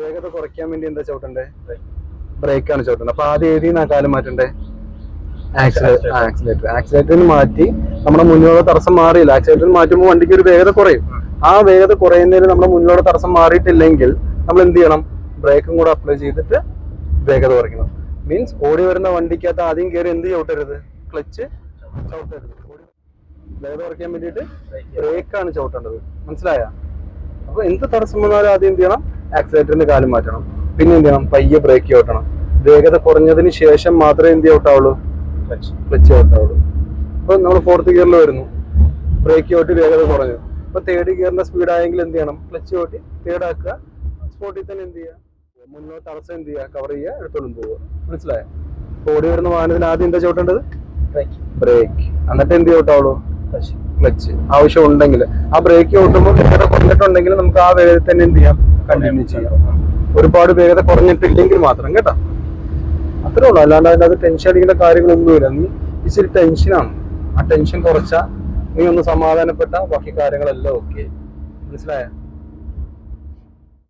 വേഗത കുറയ്ക്കാൻ വേണ്ടി എന്താ ചവിട്ടണ്ടേ? ആണ് ചവിട്ടേണ്ടത് അപ്പൊ ആദ്യം ഏതിൽ ആ കാലം മാറ്റണ്ടേ? ആക്സിലേറ്റർ ആക്സിലേറ്റർ ആക്സിലേറ്ററിന് മാറ്റി നമ്മുടെ മുന്നിലുള്ള തടസ്സം മാറിയില്ല. ആക്സിലേറ്ററിന് മാറ്റുമ്പോൾ വണ്ടിക്ക് ഒരു വേഗത കുറയും. ആ വേഗത കുറയുന്നതിന് നമ്മുടെ മുന്നിലുള്ള തടസ്സം മാറിയിട്ടില്ലെങ്കിൽ നമ്മൾ എന്ത് ചെയ്യണം? ബ്രേക്കും കൂടെ അപ്ലൈ ചെയ്തിട്ട് വേഗത കുറയ്ക്കണം. മീൻസ് ഓടി വരുന്ന വണ്ടിക്കകത്ത് ആദ്യം കയറി എന്ത് ചവിട്ടരുത്? ക്ലച്ച് ചവിട്ടരുത്. വേഗത കുറയ്ക്കാൻ വേണ്ടിയിട്ട് ബ്രേക്കാണ് ചവിട്ടേണ്ടത്. മനസ്സിലായ? അപ്പൊ എന്ത് തടസ്സം വന്നാലും ആദ്യം എന്ത് ചെയ്യണം? ആക്സിലേറ്ററിന്റെ കാലം മാറ്റണം. പിന്നെ എന്ത് ചെയ്യണം? പയ്യെ ബ്രേക്ക് ചവിട്ടണം വേഗത കുറഞ്ഞതിന് ശേഷം മാത്രമേ എന്ത് ഔട്ടാവുള്ളൂ ക്ലച്ച് ഔട്ടാവുള്ളൂ അപ്പൊ നമ്മൾ ഫോർത്ത് ഗിയറിൽ വരുന്നു. ബ്രേക്ക് ചവിട്ടി വേഗത കുറഞ്ഞു. അപ്പൊ തേർഡ് ഗിയറിന്റെ സ്പീഡ് ആയെങ്കിൽ എന്ത് ചെയ്യണം? ക്ലച്ച് ചവിട്ടി തേർഡ് ആക്കുക. സ്പോട്ടിൽ തന്നെ എന്ത് ചെയ്യുക? മുന്നോട്ട് തടസ്സം എന്ത് ചെയ്യുക? കവർ ചെയ്യുക. എടുത്തോളും പോവുക. മനസ്സിലായോ? ഓടി വരുന്ന വാഹനത്തിന് ആദ്യം എന്താ ചവിട്ടേണ്ടത്? ബ്രേക്ക് എന്നിട്ട് എന്ത് ചവിട്ടാവുള്ളൂ ക്ലച്ച് ആവശ്യം ഉണ്ടെങ്കിൽ ആ ബ്രേക്ക് ചവിട്ടുമ്പോൾ വേഗത കുറഞ്ഞിട്ടുണ്ടെങ്കിൽ നമുക്ക് ആ വേഗത്തിൽ തന്നെ എന്ത് ചെയ്യാം? കണ്ടിന്യൂ ചെയ്യാം ഒരുപാട് വേഗത കുറഞ്ഞിട്ടില്ലെങ്കിൽ മാത്രം കേട്ടോ. അത്രേ ഉള്ളൂ. അല്ലാണ്ട് അതിന്റെ അത് ടെൻഷൻ അടിക്കേണ്ട കാര്യങ്ങളൊന്നുമില്ല. നീ ഇച്ചിരി ടെൻഷനാണ് ആ ടെൻഷൻ കുറച്ചാ നീ ഒന്ന് സമാധാനപ്പെട്ട ബാക്കി കാര്യങ്ങളെല്ലാം ഓക്കെ മനസ്സിലായ?